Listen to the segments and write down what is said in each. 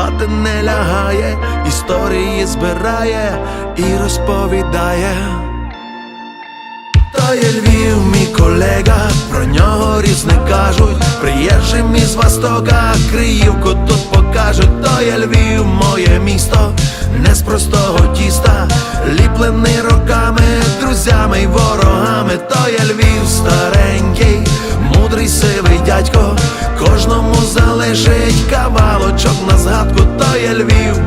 спати не лягає, історії збирає і розповідає. То є Львів, мій колега, про нього різне кажуть. Приїжджим із Востока, Криївку тут покажуть. То є Львів, моє місто, не з простого тіста, ліплений роками, друзями й ворогами. То є Львів мудрий дядько, кожному залежить кавалочок на згадку. То є Львів,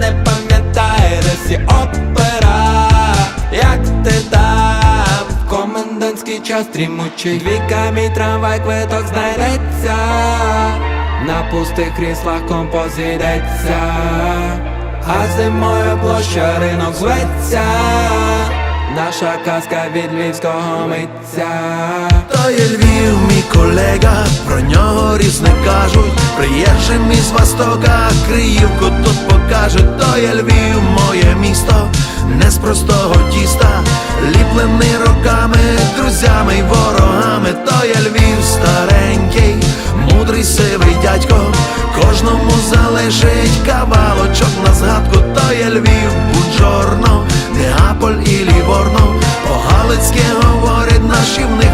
Мене пам'ятає де всі опера Як ти там. В комендантський час трімучий Двійка мій трамвай квиток знайдеться. На пустих кріслах композидеться А зимою площа ринок зветься Наша казка від львівського митця То є Львів, мій колега, про нього різне кажуть. Приїжджим із Востока, Криївку тут покажуть. То є Львів, моє місто, не з простого тіста, ліплений роками, друзями й ворогами. То є Львів старенький, мудрий сивий дядько, кожному залежить кавалочок на згадку. То є Львів, Буджорно, Неаполь і Ліворно, по Галицьки говорить нашівник.